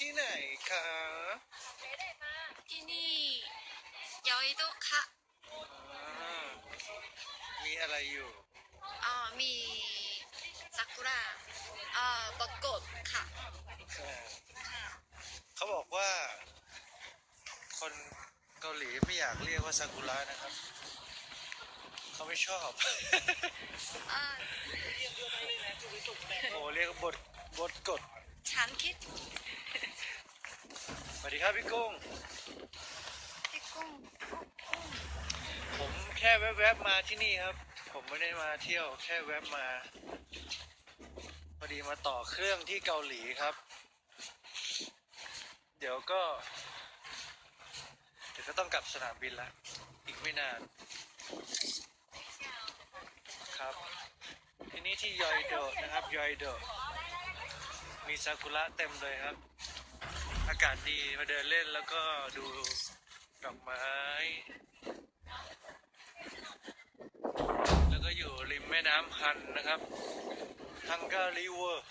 ที่ไหนคะที่นี่ยอยโดค่ะอ่ามีอะไรอยู่อ่ามีซากุระอ่าปรากฏค่ะอ่าเขาบอกว่า คนเกาหลีไม่อยากเรียกว่าซากุระนะครับ เขาไม่ชอบอ่าโอ้เรียกบทบทกดฉันคิด สวัสดีครับพี่กุ้ง พี่กุ้งผมแค่แวบๆมาที่นี่ครับ ผมไม่ได้มาเที่ยวแค่แวบมาพอดีมาต่อเครื่องที่เกาหลีครับ เดี๋ยวก็ เดี๋ยวก็ต้องกลับสนามบินละอีกไม่นาน ครับ ที่นี่ที่ยอยโดนะครับยอยโดมีซากุระเต็มเลยครับ อากาศดีมาเดินเล่นแล้วก็ดูดอกไม้ แล้วก็อยู่ริมแม่น้ำฮันนะครับฮังการีเวอร์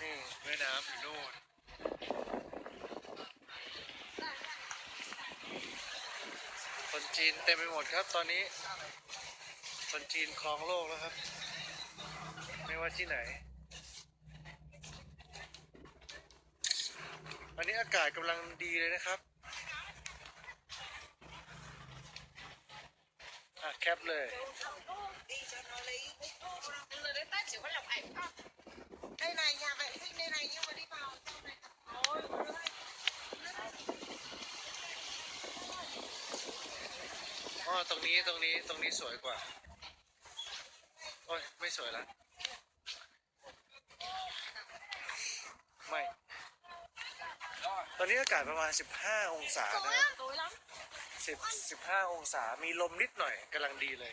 นี่แม่น้ำอยู่นู่นคนจีนเต็มไปหมดครับตอนนี้ คนจีนครองโลกแล้วครับ ไม่ว่าที่ไหน นี้อากาศกำลังดีเลยนะครับอะแคปเลยอ๋อตรงนี้ตรงนี้ตรงนี้สวยกว่า โอ้ย ไม่สวยและไม่ ตอนนี้อากาศประมาณ 15 องศานะครับ tối lắm 10 15 องศา มีลมนิดหน่อยกำลังดีเลย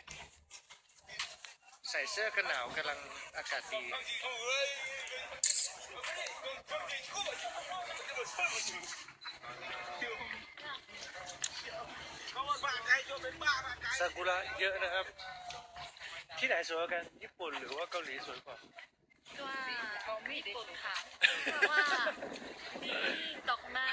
ใส่เสื้อกันหนาวกำลังอากาศดี ซากุระเยอะนะครับ ที่ไหนสวยกว่ากัน ญี่ปุ่นหรือว่าเกาหลีสวยกว่า ว่าญี่ปุ่นค่ะเพราะว่ามีดอกไม้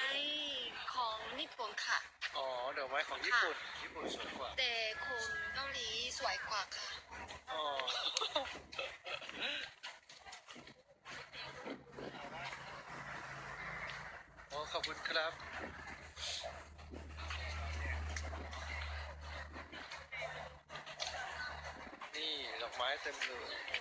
ของญี่ ปุ่นค่ะ อ๋อดอกไม้ของญี่ปุ่น ญี่ปุ่นสวยกว่า แต่คนเกาหลีสวยกว่าค่ะ อ๋อ อ๋อ ขอบคุณครับ นี่ดอกไม้เต็มเลย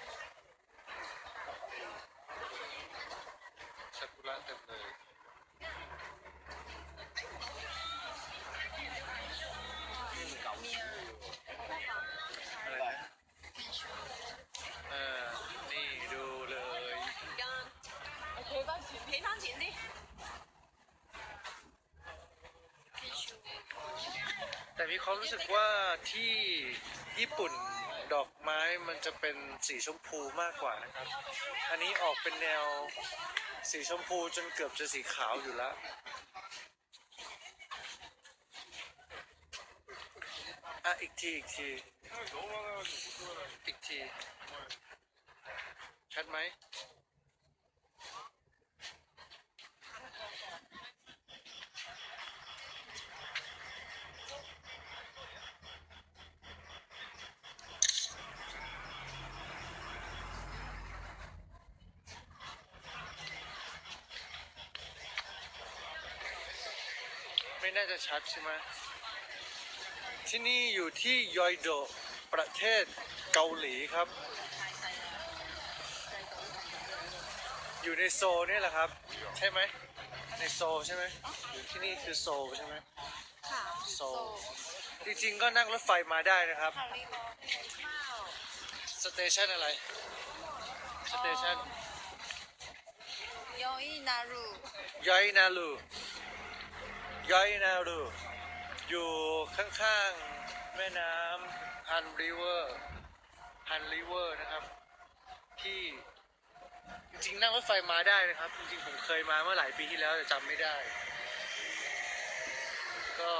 มีความรู้สึกว่าที่ญี่ปุ่นดอกไม้มันจะเป็นสีชมพูมากกว่านะครับ อันนี้ออกเป็นแนวสีชมพูจนเกือบจะสีขาวอยู่แล้ว อะ อีกที อีกที อีกทีชัดไหม น่าจะชัดใช่ไหมที่นี่อยู่ที่ยอยโดะประเทศเกาหลีครับ อยู่ในโซลเนี่ยแหละครับ ใช่ไหม ในโซลใช่ไหมอยู่ที่นี่คือโซลใช่ไหมค่ะโซลจริงๆก็นั่งรถไฟมาได้นะครับสเตชันอะไรสเตชันยอยนารุยอยนารู ยอยนารูอยู่ข้างๆแม่น้ำฮันริเวอร์ฮันริเวอร์นะครับ ที่จริงๆนั่งรถไฟมาได้นะครับ จริงๆผมเคยมาเมื่อหลายปีที่แล้วแต่จำไม่ได้ ก็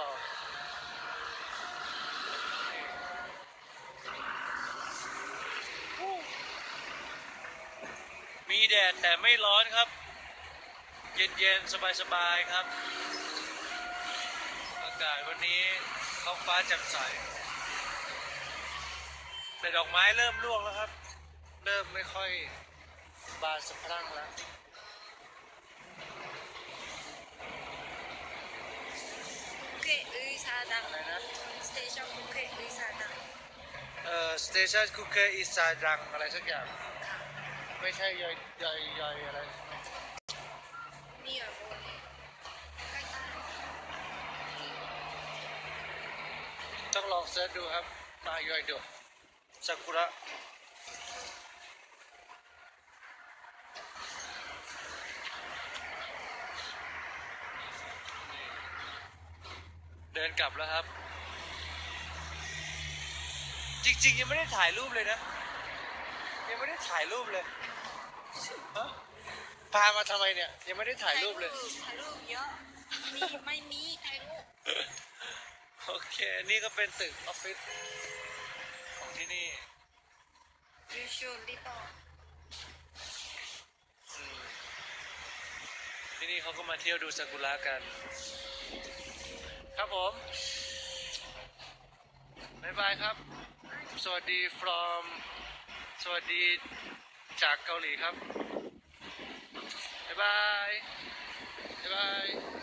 มีแดดแต่ไม่ร้อนครับ เย็นๆ สบายๆ ครับากาศวันนี้ท้องฟ้าแจ่มใส แต่ดอกไม้เริ่มร่วงแล้วครับ เริ่มไม่ค่อยบานสะพรั่งแล้วภูเก็ตอุยซาดังอะไรนะ สเตชันภูเก็ตอุยซาดังเอ่อสเตชันคุกเกอร์อีสานรังอะไรสักอย่างไม่ใช่ย่อยย่อยย่อยอะไร องเสิร์ชดูครับ มาย่อยดูซากุระเดินกลับแล้วครับ จริง ๆ ยังไม่ได้ถ่ายรูปเลยนะ ยังไม่ได้ถ่ายรูปเลยฮะพามาทำไมเนี่ย ยังไม่ได้ถ่ายรูปเลย ถ่ายรูปเยอะ มีไม่มีถ่ายรูป โอเค นี่ก็เป็นตึกออฟฟิศของที่นี่ยูชูริโตอืมที่นี่เขาก็มาเที่ยวดูซากุระกัน ครับผมบ๊ายบายครับ สวัสดี from สวัสดีจากเกาหลีครับบ๊ายบายบ๊ายบาย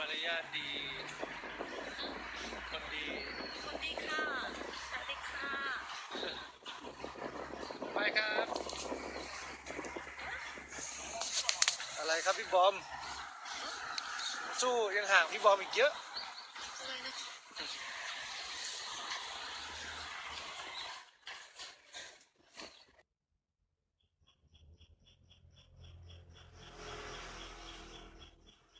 มารยาทดี คนดี คนดีค่ะสวัสดีค่ะ ไปครับ อะไรครับพี่บอม สู้ยังห่างพี่บอมอีกเยอะอะไรนะ